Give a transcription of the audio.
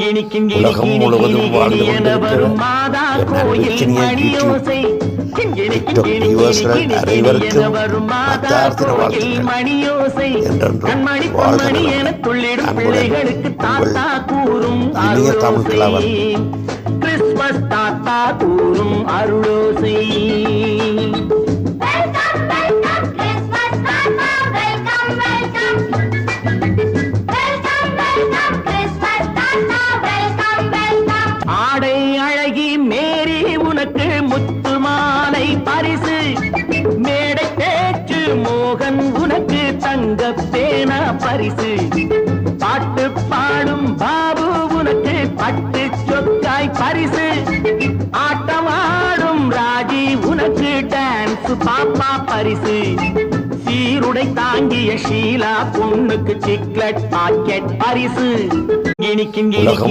உலகம் முழுவதும் வாழ்ந்து கொண்டிருக்கிற என் அன்பிற்கினிய யூடியூப் டிக்டாக் வியூவர்ஸ்கள் அனைவருக்கும் அத்தார்த்தின வாழ்த்துக்கள். என்றென்றும் நலமுடன் அன்புடன் உங்கள் இனிய தமிழ் கிழவன் கிறிஸ்மஸ் தாத்தா கூறும் அருளோசை. வெல்கம் வெல்கம் ஆடை அழகி மேரி உனக்கு முத்து மாலை பரிசு. மேடை பேச்சு மோகன் உனக்கு தங்க பேனா பரிசு. பாட்டு பாடும் பாபு உனக்கு பட்டு சொக்காய் பரிசு. ஆட்டம் ஆடும் ராஜி உனக்கு டான்ஸ் பாப்பா பரிசு. சீருடை தாங்கிய ஷீலா பொண்ணுக்கு சிக்லெட் பாக்கெட் பரிசு. இனிக்கும் உலகம்